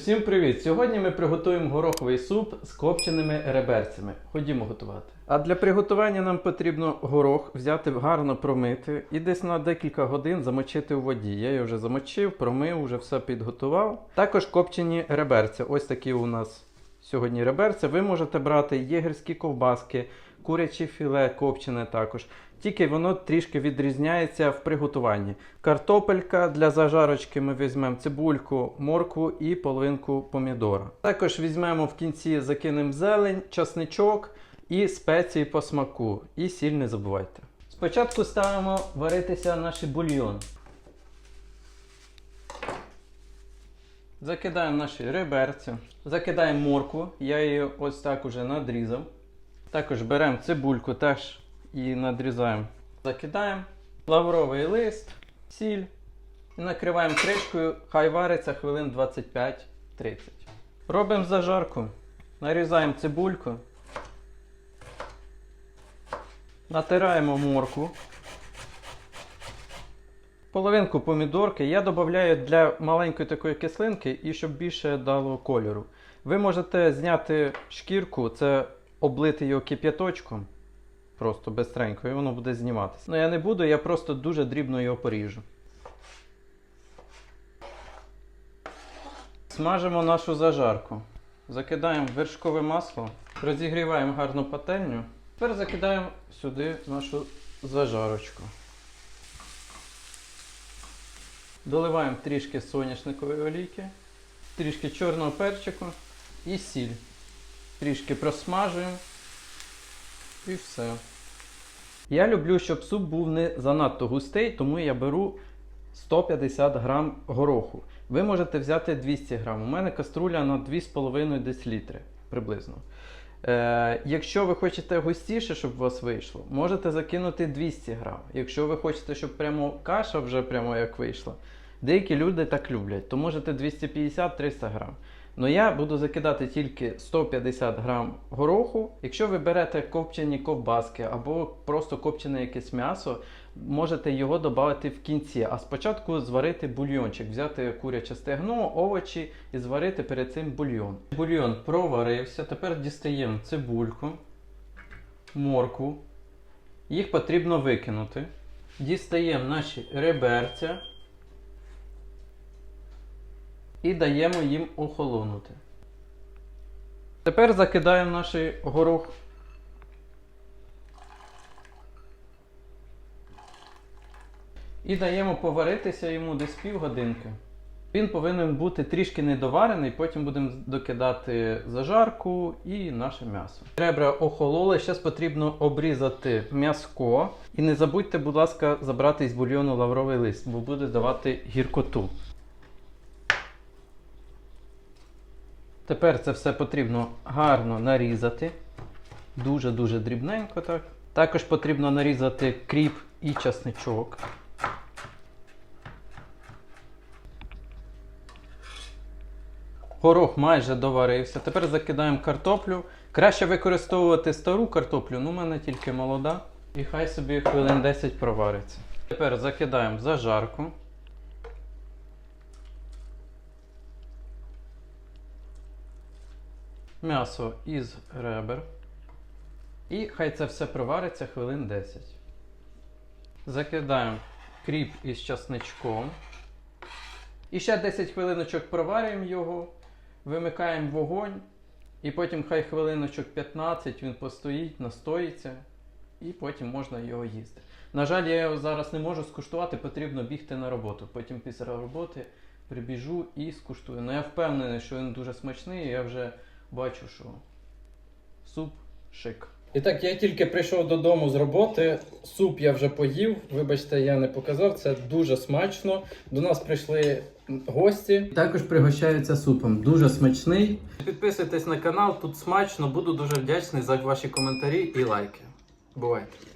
Всім привіт! Сьогодні ми приготуємо гороховий суп з копченими реберцями. Ходімо готувати. А для приготування нам потрібно горох взяти гарно промити і десь на декілька годин замочити у воді. Я його вже замочив, промив, вже все підготував. Також копчені реберця. Ось такі у нас сьогодні реберця. Ви можете брати єгерські ковбаски, куряче філе копчене також. Тільки воно трішки відрізняється в приготуванні. Картопелька для зажарочки ми візьмемо цибульку, моркву і половинку помідора. Також візьмемо в кінці закинемо зелень, часничок і спеції по смаку. І сіль не забувайте. Спочатку ставимо варитися наш бульйон. Закидаємо наші реберця, закидаємо моркву, я її ось так уже надрізав. Також беремо цибульку теж і надрізаємо. Закидаємо лавровий лист, сіль і накриваємо кришкою, хай вариться хвилин 25-30. Робимо зажарку. Нарізаємо цибульку. Натираємо моркву. Половинку помідорки я додаю для маленької такої кислинки і щоб більше дало кольору. Ви можете зняти шкірку, це облити його кип'яточком. Просто безстренько, і воно буде зніматися. Ну я не буду, я просто дуже дрібно його поріжу. Смажимо нашу зажарку. Закидаємо вершкове масло, розігріваємо гарну пательню. Тепер закидаємо сюди нашу зажарочку. Доливаємо трішки соняшникової олійки, трішки чорного перчику і сіль. Трішки просмажуємо. І все. Я люблю, щоб суп був не занадто густий, тому я беру 150 грам гороху. Ви можете взяти 200 грам. У мене каструля на 2,5 дл приблизно. Е, якщо ви хочете густіше, щоб у вас вийшло, можете закинути 200 грам. Якщо ви хочете, щоб прямо каша вже прямо як вийшла, деякі люди так люблять, то можете 250-300 грам. Ну я буду закидати тільки 150 грам гороху. Якщо ви берете копчені ковбаски або просто копчене якесь м'ясо, можете його додати в кінці. А спочатку зварити бульйончик, взяти куряче стегно, овочі і зварити перед цим бульйон. Бульйон проварився. Тепер дістаємо цибульку, моркву. Їх потрібно викинути. Дістаємо наші реберця і даємо їм охолонути. Тепер закидаємо наш горох. І даємо поваритися йому десь півгодинки. Він повинен бути трішки недоварений, потім будемо докидати зажарку і наше м'ясо. Ребра охололи, зараз потрібно обрізати м'яско. І не забудьте, будь ласка, забрати із бульйону лавровий лист, бо буде давати гіркоту. Тепер це все потрібно гарно нарізати. Дуже-дуже дрібненько так. Також потрібно нарізати кріп і часничок. Горох майже доварився. Тепер закидаємо картоплю. Краще використовувати стару картоплю, ну у мене тільки молода. І хай собі хвилин 10 провариться. Тепер закидаємо зажарку. М'ясо із ребер. І хай це все провариться хвилин 10. Закидаємо кріп із часничком. І ще 10 хвилиночок проварюємо його, вимикаємо вогонь. І потім хай хвилиночок 15 він постоїть, настоїться, і потім можна його їсти. На жаль, я його зараз не можу скуштувати, потрібно бігти на роботу. Потім після роботи прибіжу і скуштую. Ну я впевнений, що він дуже смачний, я вже бачу, що суп шик. І так, я тільки прийшов додому з роботи. Суп я вже поїв. Вибачте, я не показав. Це дуже смачно. До нас прийшли гості. Також пригощаються супом. Дуже смачний. Підписуйтесь на канал, тут смачно. Буду дуже вдячний за ваші коментарі і лайки. Бувайте!